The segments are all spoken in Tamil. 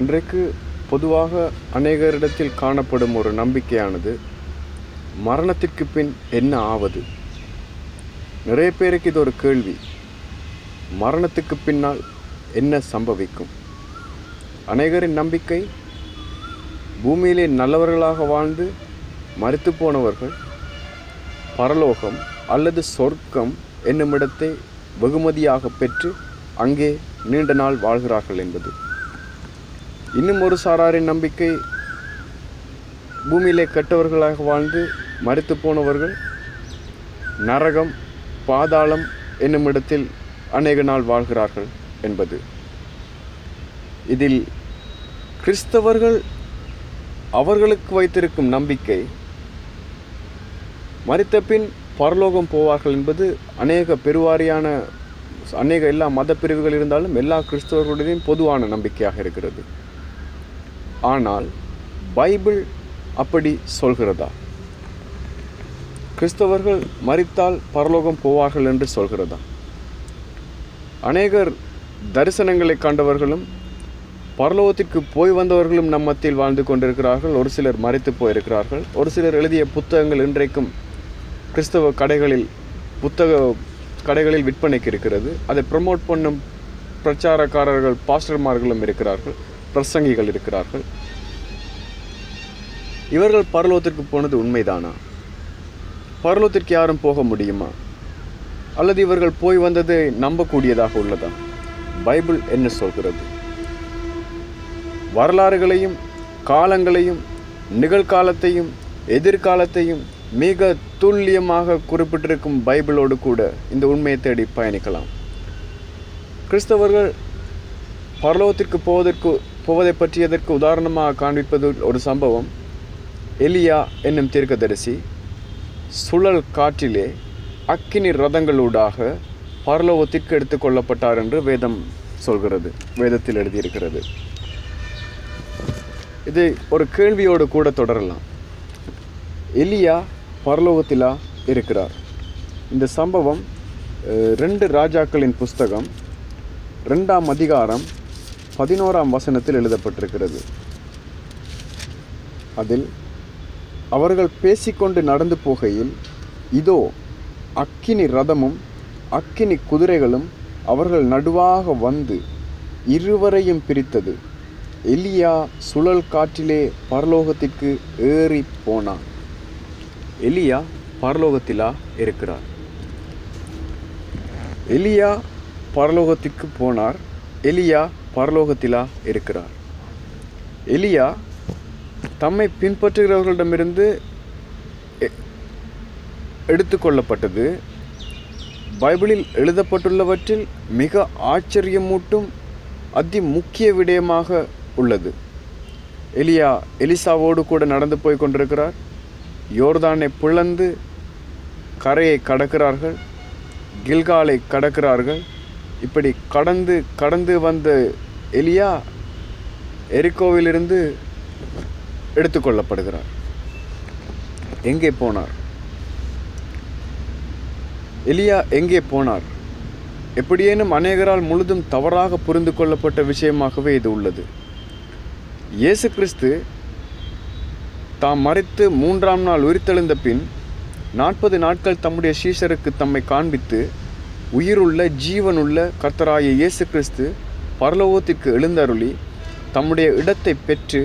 இன்றைக்கு பொதுவாக அநேகரிடத்தில் காணப்படும் ஒரு நம்பிக்கையானது மரணத்திற்கு பின் என்ன ஆவது? நிறைய பேருக்கு இது ஒரு கேள்வி. மரணத்துக்கு பின்னால் என்ன சம்பவிக்கும்? அநேகரின் நம்பிக்கை பூமியிலே நல்லவர்களாக வாழ்ந்து மரித்து போனவர்கள் பரலோகம் அல்லது சொர்க்கம் என்னும் இடத்தை வெகுமதியாக பெற்று அங்கே நீண்ட நாள் வாழ்கிறார்கள் என்பது. இன்னும் ஒரு சாராரின் நம்பிக்கை. பூமியிலே கெட்டவர்களாக வாழ்ந்து மறித்து போனவர்கள் நரகம் பாதாளம் என்னும் இடத்தில் அநேக நாள் வாழ்கிறார்கள் என்பது. இதில் கிறிஸ்தவர்கள் அவர்களுக்கு வைத்திருக்கும் நம்பிக்கை மறித்த பின் பரலோகம் போவார்கள் என்பது அநேக பெருவாரியான அநேக எல்லா மத பிரிவுகள் இருந்தாலும் எல்லா கிறிஸ்தவர்களுடையும் பொதுவான நம்பிக்கையாக இருக்கிறது. ஆனால் பைபிள் அப்படி சொல்கிறதா? கிறிஸ்தவர்கள் மறித்தால் பரலோகம் போவார்கள் என்று சொல்கிறதா? அநேகர் தரிசனங்களை கண்டவர்களும் பரலோகத்திற்கு போய் வந்தவர்களும் நம் மத்தியில் வாழ்ந்து கொண்டிருக்கிறார்கள். ஒரு சிலர் மறைத்து போயிருக்கிறார்கள். ஒரு சிலர் எழுதிய புத்தகங்கள் இன்றைக்கும் கிறிஸ்தவ கடைகளில் புத்தக கடைகளில் விற்பனைக்கு இருக்கிறது. அதை ப்ரமோட் பண்ணும் பிரச்சாரக்காரர்கள் பாஸ்டர்மார்களும் இருக்கிறார்கள். பிரசங்கிகள் இருக்கிறார்கள். இவர்கள் பரலோகத்திற்கு போனது உண்மைதானா? பரலோகத்திற்கு யாரும் போக முடியுமா? அல்லது இவர்கள் போய் வந்தது நம்பக்கூடியதாக உள்ளதா? பைபிள் என்ன சொல்கிறது? வரலாறுகளையும் காலங்களையும் நிகழ்காலத்தையும் எதிர்காலத்தையும் மிக துல்லியமாக குறிப்பிட்டிருக்கும் பைபிளோடு கூட இந்த உண்மையை தேடி பயணிக்கலாம். கிறிஸ்தவர்கள் பரலோகத்திற்கு போவதற்கு போவதை பற்றியதற்கு உதாரணமாக காண்பிப்பது ஒரு சம்பவம். எலியா என்னும் தீர்க்கதரிசி சுழல் காற்றிலே அக்கினி ரதங்களூடாக பரலோகத்திற்கு எடுத்துக்கொள்ளப்பட்டார் என்று வேதம் சொல்கிறது வேதத்தில் எழுதியிருக்கிறது. இது ஒரு கேள்வியோடு கூட தொடரலாம். எலியா பரலோகத்திலா இருக்கிறார்? இந்த சம்பவம் ரெண்டு ராஜாக்களின் புஸ்தகம் ரெண்டாம் அதிகாரம் பதினோராம் வசனத்தில் எழுதப்பட்டிருக்கிறது. அதில் அவர்கள் பேசிக்கொண்டு நடந்து போகையில் இதோ அக்கினி ரதமும் அக்கினி குதிரைகளும் அவர்கள் நடுவாக வந்து இருவரையும் பிரித்தது. எலியா சுழல் காற்றிலே பரலோகத்திற்கு ஏறி போனான் எலியா பரலோகத்திலா இருக்கிறார்? எலியா பரலோகத்திற்கு போனார். எலியா பரலோகத்திலா இருக்கிறார்? எலியா தம்மை பின்பற்றுகிறவர்களிடமிருந்து எடுத்துக்கொள்ளப்பட்டது. பைபிளில் எழுதப்பட்டுள்ளவற்றில் மிக ஆச்சரியமூட்டும் அதி முக்கிய விடயமாக உள்ளது. எலியா எலிசாவோடு கூட நடந்து போய் கொண்டிருக்கிறார். யோர்தானை பிளந்து கரையை கடக்கிறார்கள். கில்காலை கடக்கிறார்கள். இப்படி கடந்து கடந்து வந்த எலியா எரிக்கோவிலிருந்து எடுத்துக்கொள்ளப்படுகிறார். எங்கே போனார்? எலியா எங்கே போனார்? எப்படியேனும் அநேகரால் முழுதும் தவறாக புரிந்து கொள்ளப்பட்ட விஷயமாகவே இது உள்ளது. இயேசு கிறிஸ்து தாம் மறைத்து மூன்றாம் நாள் உயிர்த்தெழுந்த பின் நாற்பது நாட்கள் தம்முடைய சீஷருக்கு தம்மை காண்பித்து உயிருள்ள ஜீவனுள்ள கர்த்தராய இயேசு கிறிஸ்து பரலோகத்திற்கு எழுந்தருளி தம்முடைய இடத்தை பெற்று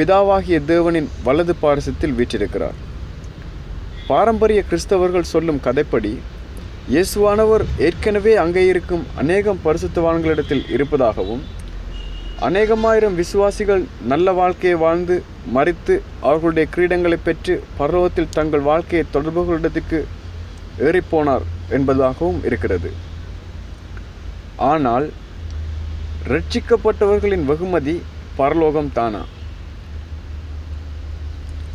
பிதாவாகிய தேவனின் வலது பாரசத்தில் வீற்றிருக்கிறார். பாரம்பரிய கிறிஸ்தவர்கள் சொல்லும் கதைப்படி இயேசுவானவர் ஏற்கனவே அங்கே இருக்கும் அநேகம் பரிசுத்தவான்களிடத்தில் இருப்பதாகவும் அநேகமாயிரம் விசுவாசிகள் நல்ல வாழ்க்கையை வாழ்ந்து மறித்து அவர்களுடைய கிரீடங்களை பெற்று பரலோகத்தில் தங்கள் வாழ்க்கையை தொடர்புகளிடத்துக்கு ஏறிப்போனார் என்பதாகவும் இருக்கிறது. ஆனால் ரட்சிக்கப்பட்டவர்களின் வெகுமதி பரலோகம் தானா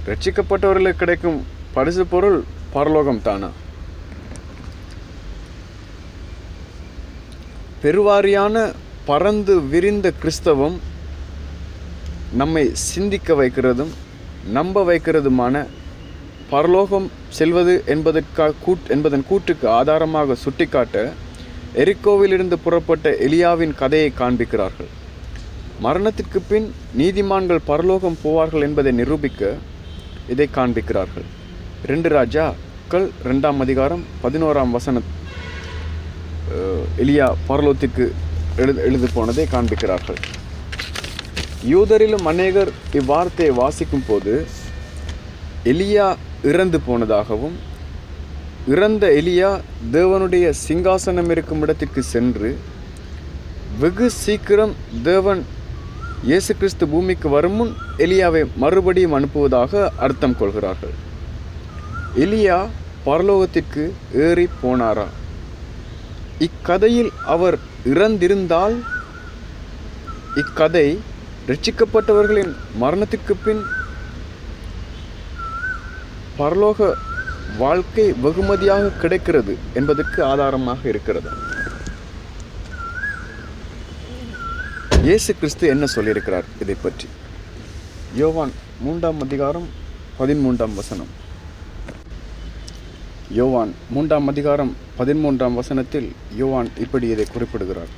ரட்சிக்கப்பட்டவர்களுக்கு கிடைக்கும் பரிசு பொருள் பரலோகம் தானா? பெருவாரியான பறந்து விரிந்த கிறிஸ்தவம் நம்மை சிந்திக்க வைக்கிறதும் நம்ப வைக்கிறதுமான பரலோகம் செல்வது என்பதற்காக கூட் என்பதன் கூற்றுக்கு ஆதாரமாக சுட்டிக்காட்ட எரிக்கோவிலிருந்து புறப்பட்ட எலியாவின் கதையை காண்பிக்கிறார்கள். மரணத்திற்கு பின் நீதிமான்கள் பரலோகம் போவார்கள் என்பதை நிரூபிக்க இதை காண்பிக்கிறார்கள். ரெண்டு ராஜாக்கள் ரெண்டாம் அதிகாரம் பதினோராம் வசன எலியா பரலோகத்திற்கு எழுது எழுது போனதை காண்பிக்கிறார்கள். யூதரிலும் அநேகர் இவ்வார்த்தையை வாசிக்கும் போது எலியா இறந்து போனதாகவும் இறந்த எலியா தேவனுடைய சிங்காசனம் இருக்கும் இடத்திற்கு சென்று வெகு சீக்கிரம் தேவன் இயேசு கிறிஸ்து பூமிக்கு வரும் முன் எலியாவை மறுபடியும் அனுப்புவதாக அர்த்தம் கொள்கிறார்கள். எலியா பரலோகத்திற்கு ஏறி போனாரா? இக்கதையில் அவர் இறந்திருந்தால் இக்கதை ரட்சிக்கப்பட்டவர்களின் மரணத்திற்கு பின் பரலோக வாழ்க்கை வெகுமதியாக கிடைக்கிறது என்பதற்கு ஆதாரமாக இருக்கிறது. இயேசு கிறிஸ்து என்ன சொல்லியிருக்கிறார் இதை பற்றி யோவான் மூன்றாம் அதிகாரம் பதிமூன்றாம் வசனம். யோவான் மூன்றாம் அதிகாரம் பதிமூன்றாம் வசனத்தில் யோவான் இப்படி இதை குறிப்பிடுகிறார்.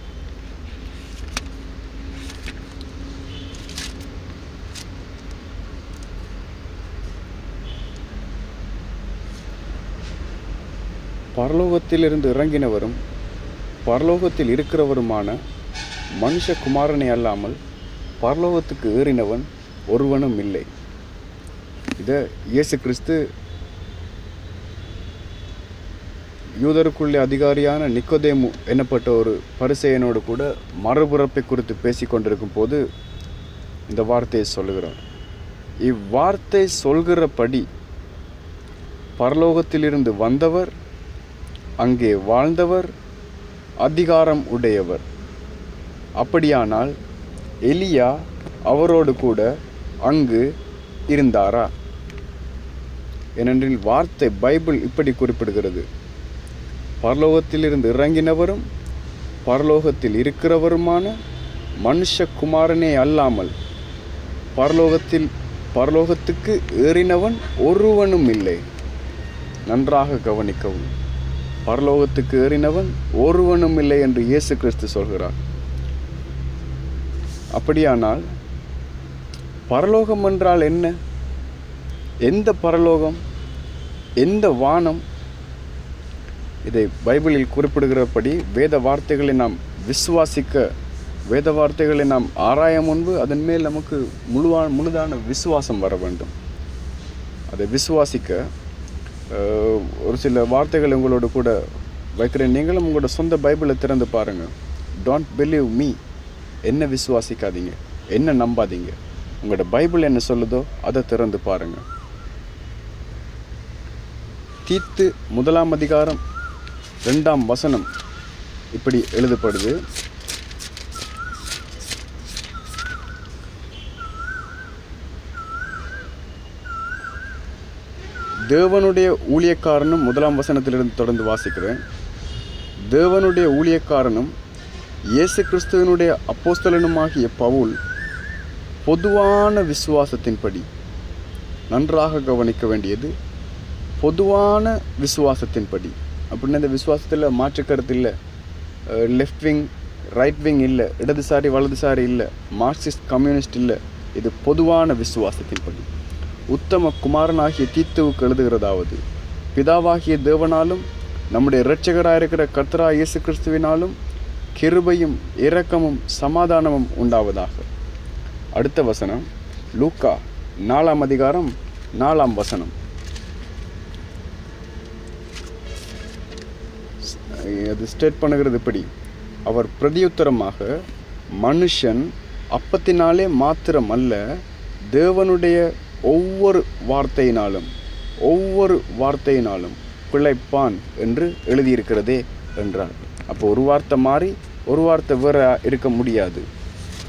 பரலோகத்திலிருந்து இறங்கினவரும் பரலோகத்தில் இருக்கிறவருமான மனுஷகுமாரனை அல்லாமல் பரலோகத்துக்கு ஏறினவன் ஒருவனும் இல்லை. இதை இயேசு கிறிஸ்து யூதருக்குள்ளே அதிகாரியான நிக்கோதேமு எனப்பட்ட ஒரு பரிசெயனோடு கூட மறுபிறப்பை குறித்து பேசிக் கொண்டிருக்கும் போது இந்த வார்த்தையை சொல்லுகிறார். இவ்வார்த்தை சொல்கிறபடி பரலோகத்திலிருந்து வந்தவர் அங்கே வாழ்ந்தவர் அதிகாரம் உடையவர். அப்படியானால் எலியா அவரோடு கூட அங்கு இருந்தாரா? ஏனென்றில் வார்த்தை பைபிள் இப்படி குறிப்பிடுகிறது. பரலோகத்திலிருந்து இறங்கினவரும் பரலோகத்தில் இருக்கிறவருமான மனுஷகுமாரனே அல்லாமல் பரலோகத்தில் பரலோகத்துக்கு ஏறினவன் ஒருவனும் இல்லை. நன்றாக கவனிக்கவும். பரலோகத்துக்கு ஏறினவன் ஒருவனும் இல்லை என்று இயேசு கிறிஸ்து சொல்கிறார். அப்படியானால் பரலோகம் என்றால் என்ன? எந்த பரலோகம்? எந்த வானம்? இதை பைபிளில் குறிப்பிடுகிறபடி வேத வார்த்தைகளை நாம் விசுவாசிக்க வேத வார்த்தைகளை நாம் ஆராய முன்பு அதன் மேல் நமக்கு முழுவா முழுதான விசுவாசம் வர வேண்டும். அதை விசுவாசிக்க ஒரு சில வார்த்தைகள் உங்களோட கூட வைக்கிறேன். நீங்களும் உங்களோட சொந்த பைபிளை திறந்து பாருங்கள் டோன்ட் பிலீவ் மீ என்ன விசுவாசிக்காதீங்க என்ன நம்பாதீங்க. உங்களோட பைபிள் என்ன சொல்லுதோ அதை திறந்து பாருங்கள் தீத்து முதலாம் அதிகாரம் ரெண்டாம் வசனம் இப்படி எழுதப்படுது. தேவனுடைய ஊழியக்காரனும் முதலாம் வசனத்திலிருந்து தொடர்ந்து வாசிக்கிறேன். தேவனுடைய ஊழியக்காரனும் இயேசு கிறிஸ்துவனுடைய அப்போஸ்தலனுமாகிய பவுல் பொதுவான விசுவாசத்தின்படி நன்றாக கவனிக்க வேண்டியது பொதுவான விசுவாசத்தின்படி. அப்படின்னா இந்த விசுவாசத்தில் மாற்றுக்கருத்து இல்லை. லெஃப்ட் விங் ரைட் விங் இல்லை. இடதுசாரி வலதுசாரி இல்லை. மார்க்சிஸ்ட் கம்யூனிஸ்ட் இல்லை. இது பொதுவான விசுவாசத்தின்படி. உத்தம குமாரனாகிய தீத்துவுக்கு எழுதுகிறதாவது பிதாவாகிய தேவனாலும் நம்முடைய இரட்சகராயிருக்கிற கர்த்தரா இயேசு கிறிஸ்துவினாலும் கிருபையும் இரக்கமும் சமாதானமும் உண்டாவதாக. அடுத்த வசனம் லூக்கா நாலாம் அதிகாரம் நாலாம் வசனம். அது ஸ்டேட் பண்ணுகிறது இப்படி. அவர் பிரதியுத்தரமாக மனுஷன் அப்பத்தினாலே மாத்திரம் அல்ல தேவனுடைய ஒவ்வொரு வார்த்தையினாலும் ஒவ்வொரு வார்த்தையினாலும் பிழைப்பான் என்று எழுதியிருக்கிறதே என்றார். அப்போ ஒரு வார்த்தை மாறி ஒரு வார்த்தை வேற இருக்க முடியாது.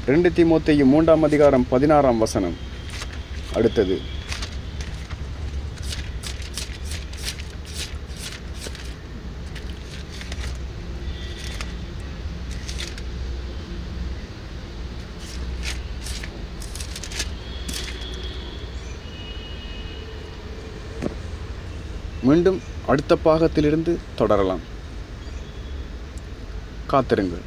ரெண்டு திமுத்தையும் மூன்றாம் அதிகாரம் பதினாறாம் வசனம். அடுத்தது. மீண்டும் அடுத்த பாகத்திலிருந்து தொடரலாம். காத்திருங்கள்.